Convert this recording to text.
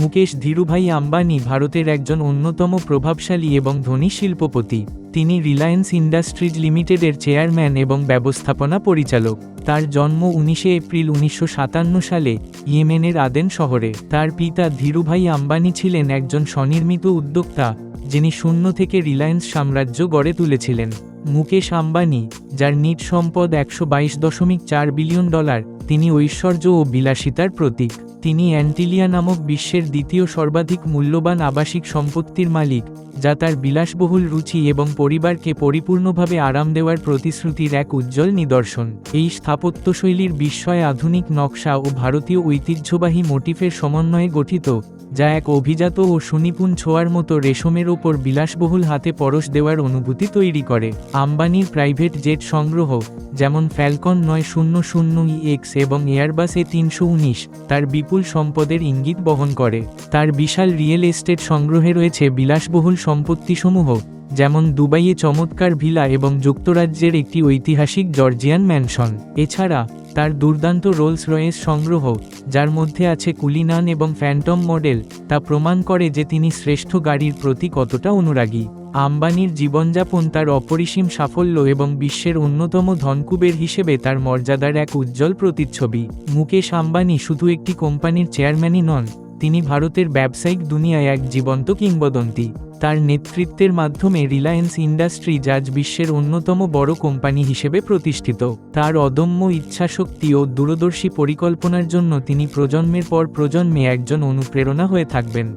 মুকেশ ধীরুভাই আম্বানি ভারতের একজন অন্যতম প্রভাবশালী এবং ধনী শিল্পপতি। তিনি রিলায়েন্স ইন্ডাস্ট্রিজ লিমিটেডের চেয়ারম্যান এবং ব্যবস্থাপনা পরিচালক। তার জন্ম উনিশে এপ্রিল উনিশশো সাতান্ন সালে ইয়েমেনের আদেন শহরে। তার পিতা ধীরুভাই আম্বানি ছিলেন একজন স্বনির্মিত উদ্যোক্তা, যিনি শূন্য থেকে রিলায়েন্স সাম্রাজ্য গড়ে তুলেছিলেন। মুকেশ আম্বানি, যার নিট সম্পদ একশো বাইশ দশমিক চার বিলিয়ন ডলার তিনি ঐশ্বর্য ও বিলাসিতার প্রতীক। তিনি অ্যান্টিলিয়া নামক বিশ্বের দ্বিতীয় সর্বাধিক মূল্যবান আবাসিক সম্পত্তির মালিক, যা তার বিলাসবহুল রুচি এবং পরিবারকে পরিপূর্ণভাবে আরাম দেওয়ার প্রতিশ্রুতির এক উজ্জ্বল নিদর্শন। এই স্থাপত্যশৈলীর বিস্ময় আধুনিক নকশা ও ভারতীয় ঐতিহ্যবাহী মোটিফের সমন্বয়ে গঠিত, যা এক অভিজাত ও সুনিপুণ ছোঁয়ার মতো রেশমের ওপর বিলাসবহুল হাতে পরশ দেওয়ার অনুভূতি তৈরি করে। আম্বানির প্রাইভেট জেট সংগ্রহ যেমন ফ্যালকন নয় শূন্য শূন্য এক্স এবং এয়ারবাস এ তিনশো উনিশ, তার বিপুল সম্পদের ইঙ্গিত বহন করে। তার বিশাল রিয়েল এস্টেট সংগ্রহে রয়েছে বিলাসবহুল সম্পত্তিসমূহ, যেমন দুবাইয়ে চমৎকার ভিলা এবং যুক্তরাজ্যের একটি ঐতিহাসিক জর্জিয়ান ম্যানশন। এছাড়া, তার দুর্দান্ত রোলস রয়েস সংগ্রহ, যার মধ্যে আছে কুলিনান এবং ফ্যান্টম মডেল তা প্রমাণ করে যে তিনি শ্রেষ্ঠ গাড়ির প্রতি কতটা অনুরাগী। আম্বানির জীবনযাপন তার অপরিসীম সাফল্য এবং বিশ্বের অন্যতম ধনকুবের হিসেবে তার মর্যাদার এক উজ্জ্বল প্রতিচ্ছবি। মুকেশ আম্বানি শুধু একটি কোম্পানির চেয়ারম্যানই নন, তিনি ভারতের ব্যবসায়িক দুনিয়ায় এক জীবন্ত কিংবদন্তি। তার নেতৃত্বের মাধ্যমে রিলায়েন্স ইন্ডাস্ট্রিজ আজ বিশ্বের অন্যতম বড় কোম্পানি হিসেবে প্রতিষ্ঠিত। তার অদম্য ইচ্ছাশক্তি ও দূরদর্শী পরিকল্পনার জন্য তিনি প্রজন্মের পর প্রজন্মে একজন অনুপ্রেরণা হয়ে থাকবেন।